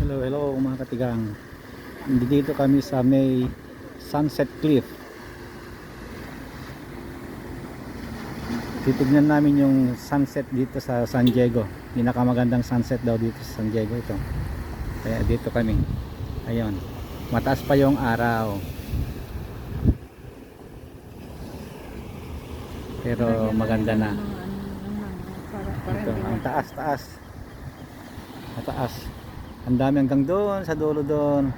Hello, hello mga katigang. Dito kami sa may Sunset Cliff. Titignan namin yung sunset dito sa San Diego. Pinakamagandang sunset daw dito sa San Diego ito. Kaya dito kami. Ayun. Mataas pa yung araw. Pero maganda na. Ito, ang taas, taas. Ang dami hanggang doon sa dulo doon.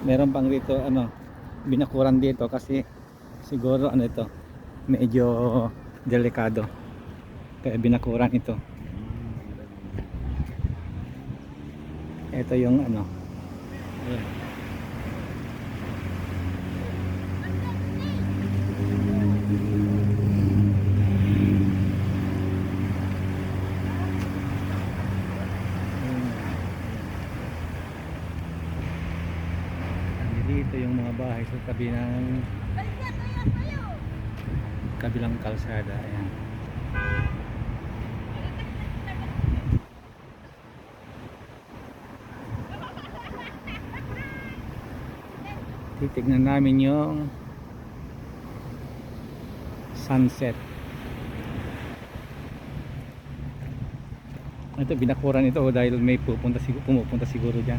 Meron pang rito ano, binakuran dito kasi siguro ano ito, medyo delikado. Kaya binakuran ito. Ito yung ano. Ayan. Dito yung mga bahay sa tabi ng kabilang kalsada. Ayan. Titignan namin yung sunset. Ito binakuran ito dahil may pupunta siguro pumupunta siguro diyan.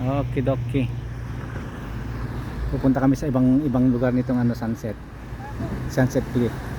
Okay, dokie. Pupunta kami sa ibang ibang lugar nitong ano sunset. Sunset Cliff.